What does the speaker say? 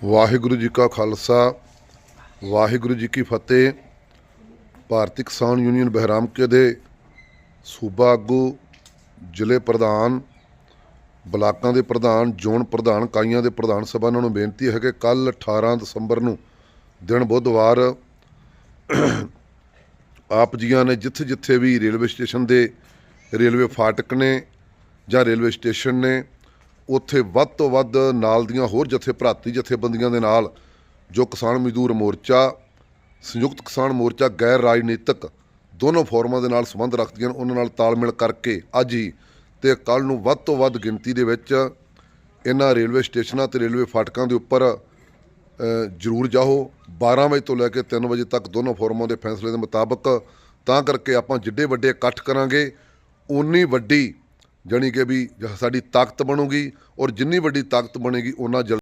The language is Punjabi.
ਵਾਹਿਗੁਰੂ ਜੀ ਕਾ ਖਾਲਸਾ, ਵਾਹਿਗੁਰੂ ਜੀ ਕੀ ਫਤਿਹ। ਭਾਰਤੀ ਕਿਸਾਨ ਯੂਨੀਅਨ ਬਹਿਰਾਮਕੇ ਦੇ ਸੂਬਾ ਆਗੂ, ਜ਼ਿਲ੍ਹੇ ਪ੍ਰਧਾਨ, ਬਲਾਕਾਂ ਦੇ ਪ੍ਰਧਾਨ, ਜ਼ੋਨ ਪ੍ਰਧਾਨ ਕਾਈਆਂ ਦੇ ਪ੍ਰਧਾਨ ਸਭਾ ਉਹਨਾਂ ਨੂੰ ਬੇਨਤੀ ਹੈ ਕਿ ਕੱਲ 18 ਦਸੰਬਰ ਨੂੰ ਦਿਨ ਬੁੱਧਵਾਰ ਆਪ ਜੀਆਂ ਨੇ ਜਿੱਥੇ ਜਿੱਥੇ ਵੀ ਰੇਲਵੇ ਸਟੇਸ਼ਨ ਦੇ ਰੇਲਵੇ ਫਾਟਕ ਨੇ ਜਾਂ ਰੇਲਵੇ ਸਟੇਸ਼ਨ ਨੇ ਉੱਥੇ ਵੱਧ ਤੋਂ ਵੱਧ ਨਾਲ ਦੀਆਂ ਹੋਰ ਜਥੇ ਭਰਾਤੀ ਜਥੇਬੰਦੀਆਂ ਦੇ ਨਾਲ ਜੋ ਕਿਸਾਨ ਮਜ਼ਦੂਰ ਮੋਰਚਾ, ਸੰਯੁਕਤ ਕਿਸਾਨ ਮੋਰਚਾ, ਗੈਰ ਰਾਜਨੀਤਿਕ ਦੋਨੋਂ ਫੋਰਮਾਂ ਦੇ ਨਾਲ ਸੰਬੰਧ ਰੱਖਦੀਆਂ ਹਨ ਉਹਨਾਂ ਨਾਲ ਤਾਲਮੇਲ ਕਰਕੇ ਅੱਜ ਹੀ ਤੇ ਕੱਲ ਨੂੰ ਵੱਧ ਤੋਂ ਵੱਧ ਗਿਣਤੀ ਦੇ ਵਿੱਚ ਇਹਨਾਂ ਰੇਲਵੇ ਸਟੇਸ਼ਨਾਂ ਤੇ ਰੇਲਵੇ ਫਾਟਕਾਂ ਦੇ ਉੱਪਰ ਜ਼ਰੂਰ ਜਾਓ। 12 ਵਜੇ ਤੋਂ ਲੈ ਕੇ 3 ਵਜੇ ਤੱਕ ਦੋਨੋਂ ਫੋਰਮਾਂ ਦੇ ਫੈਸਲੇ ਦੇ ਮੁਤਾਬਕ ਤਾਂ ਕਰਕੇ ਆਪਾਂ ਜਿੱਡੇ ਵੱਡੇ ਇਕੱਠ ਕਰਾਂਗੇ ਉਨੀ ਵੱਡੀ ਜਾਣੀ ਕਿ ਵੀ ਸਾਡੀ ਤਾਕਤ ਬਣੂਗੀ ਔਰ ਜਿੰਨੀ ਵੱਡੀ ਤਾਕਤ ਬਣੇਗੀ ਉਹਨਾਂ ਜਲ